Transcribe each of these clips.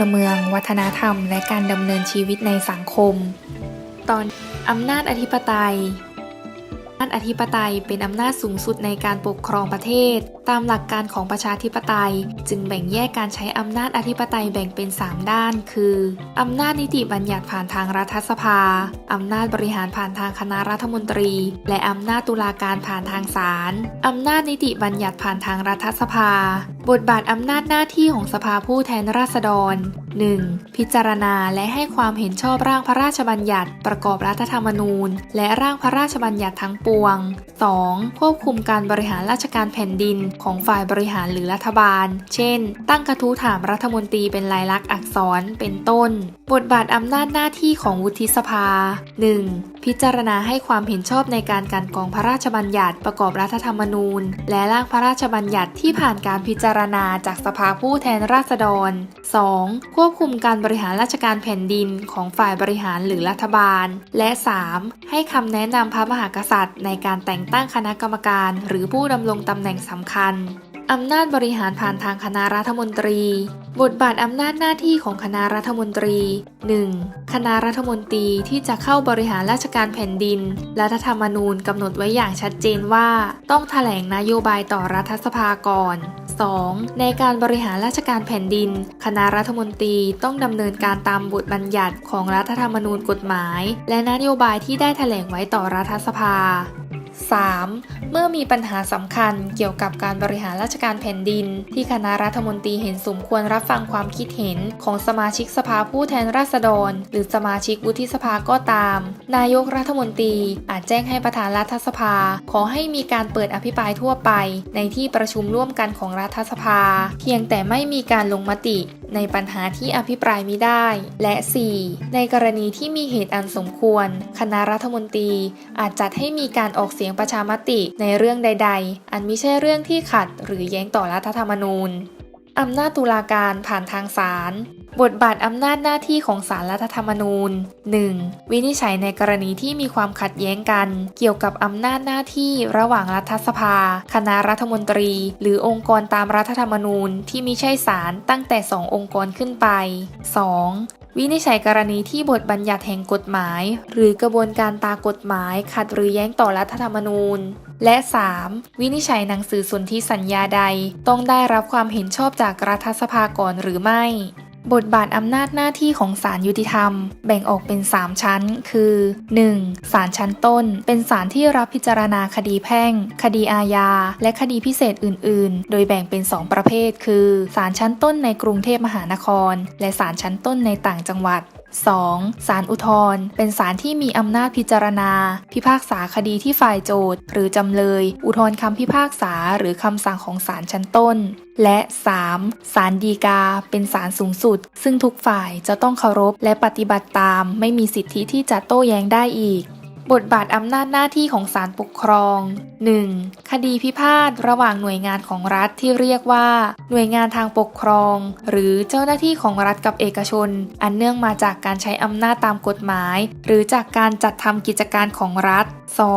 ลเมือง วัฒนธรรม และการดำเนินชีวิตในสังคม ตอนอำนาจอธิปไตยอำนาจอธิปไตยเป็นอำนาจสูงสุดในการปกครองประเทศ ตามหลักการของประชาธิปไตย จึงแบ่งแยกการใช้อำนาจอธิปไตยแบ่งเป็น 3 ด้าน คืออำนาจนิติบัญญัติผ่านทางรัฐสภาอำนาจบริหารผ่านทางคณะรัฐมนตรี และอำนาจตุลาการผ่านทางศาลอำนาจนิติบัญญัติผ่านทางรัฐสภา บทบาทอำนาจหน้าที่ของสภาผู้แทนราษฎร 1. พิจารณาและให้ความเห็นชอบร่างพระราชบัญญัติ ประกอบรัฐธรรมนูญ และร่างพระราชบัญญัติทั้งปวง 2. ควบคุมการบริหารราชการแผ่นดินของฝ่ายบริหารหรือรัฐบาล เช่น ตั้งกระทู้ถามรัฐมนตรีเป็นลายลักษณ์อักษรเป็นต้น บทบาทอำนาจหน้าที่ของวุฒิสภา 1. พิจารณาให้ความเห็นชอบในการการกองพระราชบัญญัติ ประกอบรัฐธรรมนูญ และร่างพระราชบัญญัติที่ผ่านการพิจารารณาจากสภาผู้แทนราษฎร 2. ควบคุมการบริหารราชการแผ่นดินของฝ่ายบริหารหรือรัฐบาล และ 3. ให้คำแนะนำพระมหากษัตริย์ ในการแต่งตั้งคณะกรรมการ หรือผู้ดำรงตำแหน่งสำคัญ อำนาจบริหารผ่านทางคณะรัฐมนตรี บทบาทอำนาจหน้าที่ของคณะรัฐมนตรี 1. คณะรัฐมนตรีที่จะเข้าบริหารราชการแผ่นดิน รัฐธรรมนูญกำหนดไว้อย่างชัดเจนว่า ต้องแถลงนโยบายต่อรัฐสภาก่อน 2. ในการบริหารราชการแผ่นดิน คณะรัฐมนตรีต้องดำเนินการตามบทบัญญัติของรัฐธรรมนูญกฎหมาย และนโยบายที่ได้แถลงไว้ต่อรัฐสภา 3. เมื่อมีปัญหาสำคัญเกี่ยวกับการบริหารราชการแผ่นดิน ที่คณะรัฐมนตรีเห็นสมควรรับฟังความคิดเห็นของสมาชิกสภาผู้แทนราษฎร หรือสมาชิกวุฒิสภาก็ตาม นายกรัฐมนตรีอาจแจ้งให้ประธานรัฐสภา ขอให้มีการเปิดอภิปรายทั่วไป ในที่ประชุมร่วมกันของรัฐสภา เพียงแต่ไม่มีการลงมติในปัญหาที่อภิปรายไมิได้ และ 4. ในกรณีที่มีเหตุอันสมควร คณะรัฐมนตรีอาจจัดให้มีการออกเสียงยงประชามติในเรื่องใด ๆ อันไม่ใช่เรื่องที่ขัดหรือแย้งต่อรัฐธรรมนูญอำนาจตุลาการผ่านทางศาล บทบาทอำนาจหน้าที่ของศาลรัฐธรรมนูญ 1. วินิจฉัยในกรณีที่มีความขัดแย้งกัน เกี่ยวกับอำนาจหน้าที่ระหว่างรัฐสภา คณะรัฐมนตรี หรือองค์กรตามรัฐธรรมนูญที่มิใช่ศาลตั้งแต่ 2 องค์กรขึ้นไป 2. วินิจฉัยกรณีที่บทบัญญัติแห่งกฎหมาย หรือกระบวนการตากฎหมายขัดหรือแย้งต่อรัฐธรรมนูญ และ 3. วินิจฉัยหนังสือสนธิสัญญาใด ต้องได้รับความเห็นชอบจากรัฐสภาก่อนหรือไม่ บทบาทอำนาจหน้าที่ของศาลยุติธรรม แบ่งออกเป็น 3 ชั้น คือ 1. ศาลชั้นต้น เป็นศาลที่รับพิจารณาคดีแพ่ง คดีอาญา และคดีพิเศษอื่น ๆ โดยแบ่งเป็น 2 ประเภท คือศาลชั้นต้นในกรุงเทพมหานคร และศาลชั้นต้นในต่างจังหวัด 2. ศาลอุทธรณ์เป็นศาลที่มีอำนาจพิจารณา พิพากษาคดีที่ฝ่ายโจทย์ หรือจำเลย อุทธรณ์คำพิพากษาหรือคำสั่งของศาลชั้นต้น และ 3. ศาลฎีกา เป็นศาลสูงสุด ซึ่งทุกฝ่ายจะต้องเคารพและปฏิบัติตาม ไม่มีสิทธิที่จะโต้แย้งได้อีก บทบาทอำนาจหน้าที่ของศาลปกครอง 1. คดีพิพาทระหว่างหน่วยงานของรัฐที่เรียกว่า หน่วยงานทางปกครอง หรือเจ้าหน้าที่ของรัฐกับเอกชน อันเนื่องมาจากการใช้อำนาจตามกฎหมาย หรือจากการจัดทำกิจการของรัฐ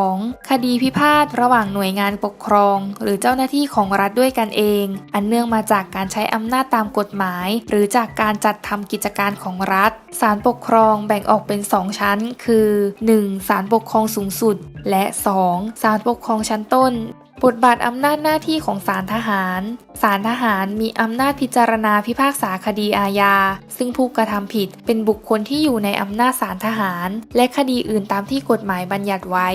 2. คดีพิพาทระหว่างหน่วยงานปกครอง หรือเจ้าหน้าที่ของรัฐด้วยกันเอง อันเนื่องมาจากการใช้อำนาจตามกฎหมาย หรือจากการจัดทำกิจการของรัฐศาลปกครองแบ่งออกเป็น 2 ชั้น คือ 1. ศาลปกกครองสูงสุด และ 2. ศาลปกครองชั้นต้น บทบาทอำนาจหน้าที่ของศาลทหารศาลทหารมีอำนาจพิจารณาพิพากษาคดีอาญา ซึ่งผู้กระทำผิดเป็นบุคคลที่อยู่ในอำนาจศาลทหาร และคดีอื่นตามที่กฎหมายบัญญัติไว้